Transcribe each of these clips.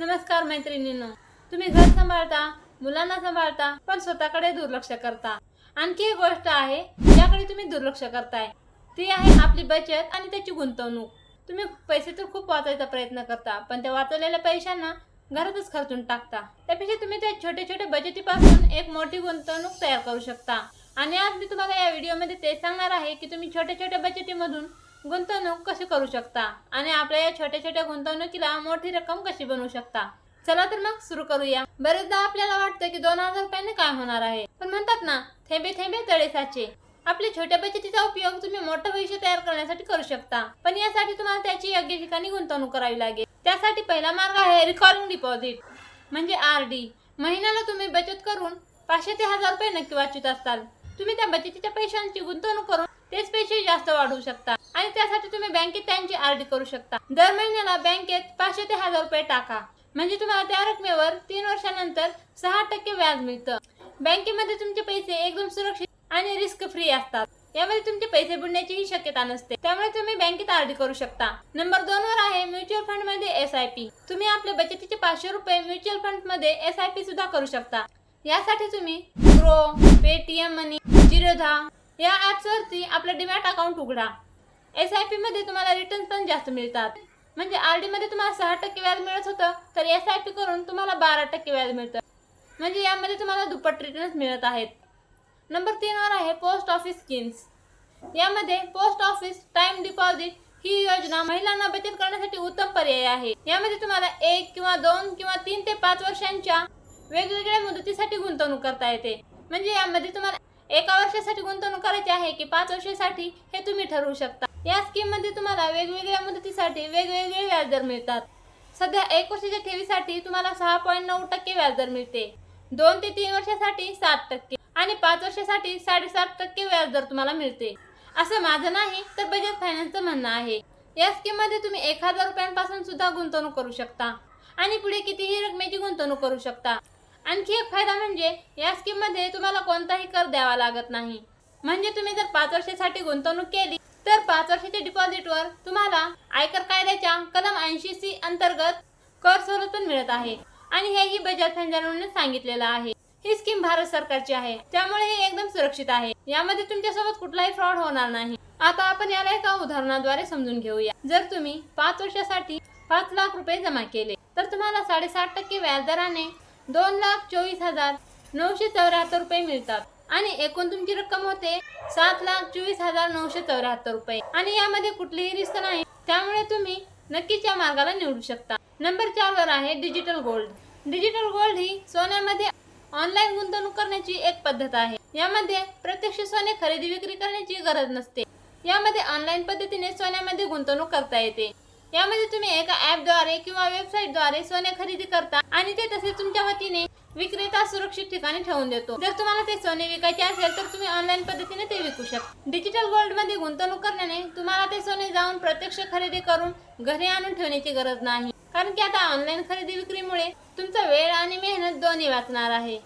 नमस्कार मैत्रिणीनं. तुम्ही घर सांभाळता मुलांना सांभाळता पण स्वतःकडे दुर्लक्ष करता. आणखी एक गोष्ट आहे ज्याकडे तुम्ही दुर्लक्ष करताय. ती आहे आपली बचत आणि त्याची गुंतवणूक. तुम्ही पैसे तर खूप वाचायचा प्रयत्न करता पण त्या वाचवलेल्या पैशांना घरातच खर्चून टाकता. त्यापेक्षा तुम्ही त्या छोट्या छोट्या बचतीपासून एक मोठी गुंतवणूक तयार करू शकता. आणि आज मी तुम्हाला या व्हिडिओमध्ये ते सांगणार आहे की तुम्ही छोट्या छोट्या बचतीमधून गुंतवणूक कशी करू शकता? आणि आपल्या या छोट्या छोट्या गुंतवणुकीला मोठी रक्कम कशी बनवू शकता? चला तर मग सुरू करूया. बरेचदा आपल्याला वाटतं की दोन हजार रुपयाने काय होणार आहे? पण म्हणतात ना थेंबे थेंबे तळे साचे. आपल्या छोट्या बचतीचा उपयोग तुम्ही मोठं भविष्य तयार करण्यासाठी करू शकता. पण यासाठी तुम्हाला त्याची योग्य ठिकाणी गुंतवणूक करावी लागेल. त्यासाठी पहिला मार्ग आहे रिकॉरिंग डिपॉझिट म्हणजे आर डी महिन्याला तुम्ही बचत करून पाचशे ते हजार रुपये नक्की वाचत असाल. तुम्ही त्या बचतीच्या पैशांची गुंतवणूक करून तेच पैसे जास्त वाढवू शकता. आणि त्यासाठी तुम्ही बँकेत त्यांची आर डी करू शकता. दर महिन्याला बँकेत पाचशे ते हजार रुपये टाका. म्हणजे तुम्हाला त्या रकमेवर तीन वर्षानंतर सहा टक्के व्याज मिळतं. बँकेमध्ये तुमचे पैसे एकदम सुरक्षित आणि रिस्क फ्री असतात. यामध्ये तुमचे पैसे बुडण्याचीही शक्यता नसते. त्यामुळे तुम्ही बँकेत आरडी करू शकता. नंबर दोन वर आहे म्युच्युअल फंडमध्ये एस आय पी. तुम्ही आपले बचतीचे पाचशे रुपये म्युच्युअल फंडमध्ये एस आय पी सुद्धा करू शकता. यासाठी तुम्ही प्रो पेटीएम मनी जिरोधा या ऍप्सवरती आपलं डिमॅट अकाउंट उघडा. एस आय पी मध्ये तुम्हाला रिटर्न पण जास्त मिळतात. म्हणजे आर डी मध्ये तुम्हाला सहा टक्के व्याज मिळत होतं तर एस आय पी करून तुम्हाला बारा टक्के व्याज मिळतं. म्हणजे यामध्ये तुम्हाला दुप्पट रिटर्न्स मिळत आहेत. नंबर तीनवर आहे पोस्ट ऑफिस स्कीम्स यामध्ये पोस्ट ऑफिस टाइम डिपॉझिट ही योजना महिलांना बचत करण्यासाठी उत्तम पर्याय आहे. यामध्ये तुम्हाला एक किंवा दोन किंवा तीन ते पाच वर्षांच्या वेगवेगळ्या मुदतीसाठी गुंतवणूक करता येते. म्हणजे यामध्ये तुम्हाला एका वर्षासाठी गुंतवणूक करायची आहे की पाच वर्षासाठी हे तुम्ही ठरवू शकता. या स्कीममध्ये तुम्हाला वेगवेगळ्या मुदतीसाठी वेगवेगळे व्याजदर मिळतात. सध्या एक वर्षाच्या ठेवीसाठी तुम्हाला सहा पॉईंट नऊ टक्के व्याजदर मिळते. दोन ते तीन वर्षासाठी सात टक्के आणि पाच वर्षासाठी साडेसात टक्के व्याजदर तुम्हाला मिळते. असं माझं नाही तर बजाज फायनान्सचं म्हणणं आहे. या स्कीममध्ये तुम्ही एक हजार रुपयांपासून सुद्धा गुंतवणूक करू शकता आणि पुढे कितीही रकमेची गुंतवणूक करू शकता. आणखी एक फायदा म्हणजे या स्कीममध्ये तुम्हाला कोणताही कर द्यावा लागत नाही. म्हणजे तुम्ही जर पाच वर्षासाठी गुंतवणूक केली तर पाच वर्षाच्या डिपॉझिटवर तुम्हाला आयकर कायद्याच्या कलम ऐंशी सी अंतर्गत कर सवलत पण मिळत आहे. आणि हेही बजाज फायनान्सने सांगितलेलं आहे. ही स्कीम भारत सरकारची आहे. त्यामुळे हे एकदम सुरक्षित आहे. यामध्ये तुमच्यासोबत कुठलाही फ्रॉड होणार नाही. आता आपण याला एका उदाहरणाद्वारे समजून घेऊया. जर तुम्ही पाच वर्षासाठी पाच लाख रुपये जमा केले तर तुम्हाला साडेसात टक्के व्याजदराने दोन लाख चोवीस हजार नऊशे चौऱ्याहत्तर रुपये मिळतात. आणि एकूण तुमची रक्कम होते सात लाख चोवीस हजार नऊशे चौऱ्याहत्तर रुपये. आणि यामध्ये कुठलीही रिस्क नाही. त्यामुळे तुम्ही नक्कीच या मार्गाला निवडू शकता. नंबर चार वर आहे डिजिटल गोल्ड. डिजिटल गोल्ड ही सोन्यामध्ये ऑनलाईन गुंतवणूक करण्याची एक पद्धत आहे. यामध्ये प्रत्यक्ष सोने खरेदी विक्री करण्याची गरज नसते. यामध्ये ऑनलाईन पद्धतीने सोन्यामध्ये गुंतवणूक करता येते. यामध्ये तुम्ही एका ऍपद्वारे किंवा वेबसाईटद्वारे सोने खरेदी करता आणि ते तसे तुमच्या वतीने विक्रेता सुरक्षित ठिकाणी ठेवून देतो. जर तुम्हाला ते सोने विकायचे असेल तर तुम्ही ऑनलाईन पद्धतीने ते विकू शकता. डिजिटल गोल्डमध्ये गुंतवणूक करण्याने तुम्हाला ते सोने जाऊन प्रत्यक्ष खरेदी करून घरी आणून ठेवण्याची गरज नाही. कारण की आता ऑनलाईन खरेदी विक्रीमुळे तुमचा वेळ आणि मेहनत दोन्ही वाचणार आहे.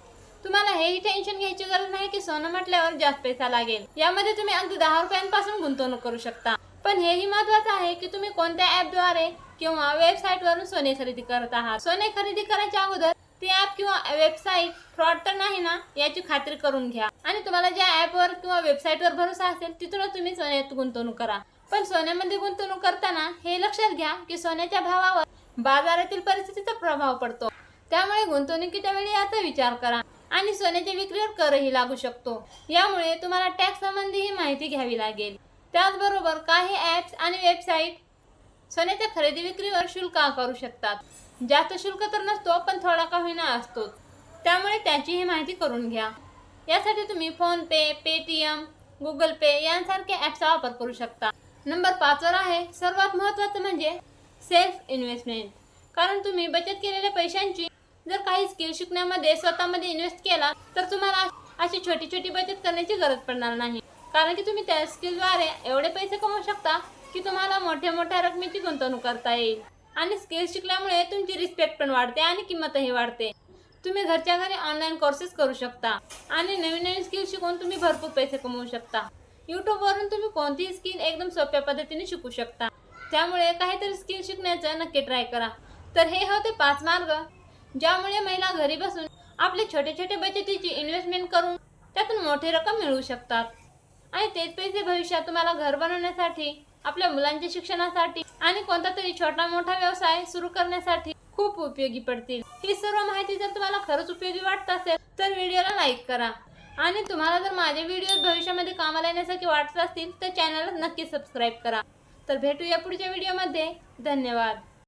तुम्हाला हेही टेन्शन घ्यायची गरज नाही की सोनं म्हटल्यावर जास्त पैसा लागेल. यामध्ये तुम्ही अगदी दहा रुपयांपासून गुंतवणूक करू शकता. पण हेही महत्वाचं आहे की तुम्ही कोणत्या ऍपद्वारे किंवा वेबसाईट वरून सोने खरेदी करत आहात? सोने खरेदी करायच्या अगोदर ती ऍप किंवा वेबसाईट फ्रॉड तर नाही ना याची खात्री करून घ्या. आणि तुम्हाला ज्या ऍपवर किंवा वेबसाईटवर भरोसा असेल तिथूनच तुम्ही सोन्यात गुंतवणूक करा. पण सोन्यामध्ये गुंतवणूक करताना हे लक्षात घ्या की सोन्याच्या भावावर बाजारातील परिस्थितीचा प्रभाव पडतो. त्यामुळे गुंतवणुकीच्या वेळी याचा विचार करा आणि सोन्याच्या विक्रीवर करही लागू शकतो. यामुळे तुम्हाला टॅक्स संबंधी ही माहिती घ्यावी लागेल. त्याचबरोबर काही ॲप्स आणि वेबसाईट सोन्याच्या खरेदी विक्रीवर शुल्क आकारू शकतात. जास्त शुल्क तर नसतो पण थोडा का होईना असतो. त्यामुळे त्याचीही माहिती करून घ्या. यासाठी तुम्ही PhonePe Paytm Google Pay यांसारख्या ॲप्सचा वापर करू शकता. नंबर पाचवर आहे सर्वात महत्त्वाचं म्हणजे सेल्फ इन्व्हेस्टमेंट कारण तुम्ही बचत केलेल्या पैशांची जर काही स्किल शिकण्यामध्ये स्वतःमध्ये इन्व्हेस्ट केला तर तुम्हाला अशी छोटी छोटी बचत करण्याची गरज पडणार नाही. कारण की तुम्ही त्या स्किलद्वारे एवढे पैसे कमवू शकता की तुम्हाला मोठ्या मोठ्या रकमेची गुंतवणूक करता येईल. आणि स्किल शिकल्यामुळे तुमची रिस्पेक्ट पण वाढते आणि किंमतही वाढते. तुम्ही घरच्या घरी ऑनलाईन कोर्सेस करू शकता. आणि नवीन नवीन स्किल शिकून तुम्ही भरपूर पैसे कमवू शकता. यूट्यूबवरून तुम्ही कोणतीही स्किल एकदम सोप्या पद्धतीने शिकू शकता. त्यामुळे काहीतरी स्किल शिकण्याचं नक्की ट्राय करा. तर हे होते पाच मार्ग ज्यामुळे महिला घरी बसून आपले छोटे छोटे बचतीची इन्व्हेस्टमेंट करून त्यातून मोठी रक्कम मिळवू शकतात. आणि तेच पैसे भविष्यात तुम्हाला घर बनवण्यासाठी आपल्या मुलांच्या शिक्षणासाठी आणि कोणता तरी छोटा मोठा व्यवसाय सुरू करण्यासाठी खूप उपयोगी पडतील. ही सर्व माहिती जर तुम्हाला खरंच उपयोगी वाटत असेल तर व्हिडिओला लाईक करा. आणि तुम्हाला जर माझे व्हिडिओ भविष्यामध्ये कामाला येण्यासारखे वाटत असतील तर चॅनलला नक्की सबस्क्राईब करा. तर भेटूया पुढच्या व्हिडिओमध्ये. धन्यवाद.